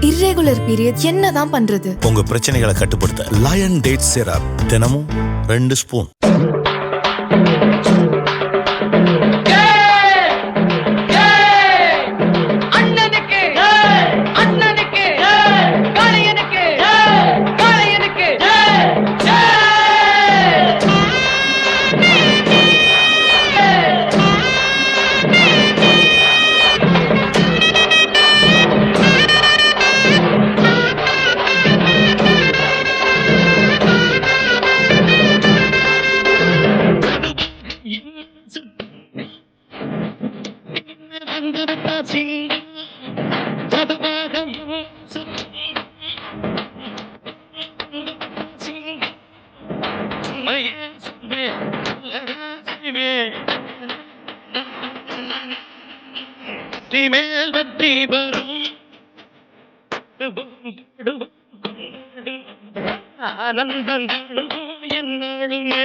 Irregular period என்னதான் பண்றது? உங்க பிரச்சனைகளை கட்டுப்படுத்த லயன் டேட் சிரப் தினமும் ரெண்டு ஸ்பூன். சேடி சதுமாக மேல் பற்றி வரும் ஆனந்தங்களும் என்னே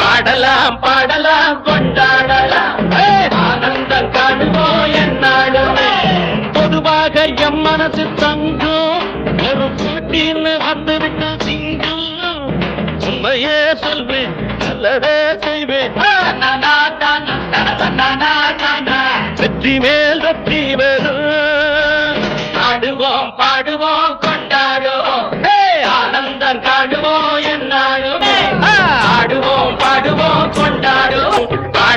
பாடலாம் பாடலாம் கொண்டாடலாம். ஆனந்தம் காணுவோம் என்னாடுமே பொதுவாக எம் மனசு தங்கும். ஒரு போட்டின்னு வந்திருக்க சிங்கம். உண்மையே சொல்வேன் நல்லதே செய்வேன். வெற்றி மேல் வெற்றி மேல்.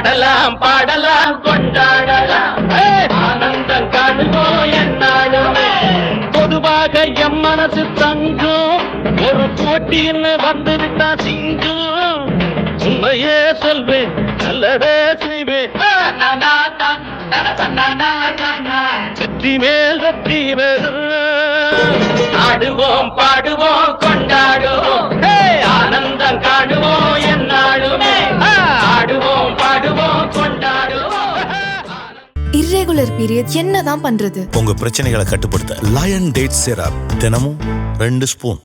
ஆடலாம் பாடலாம் கொண்டாடலாம். ஆனந்தம் காணுவோம் என்னாடுமே பொதுவாக எம் மனசு தங்கும். ஒரு போட்டின்னு வந்துவிட்டா சிங்கும். உண்மையே சொல்வேன் நல்லதே செய்வேன். வெற்றி மேல் வெற்றி மேல். ஆடுவோம் பாடுவோம் இர்ரெகுலர் பீரியட் என்னதான் பண்றது? உங்க பிரச்சனைகளை கட்டுப்படுத்த லயன் டேட் சிரப் தினமும் ரெண்டு ஸ்பூன்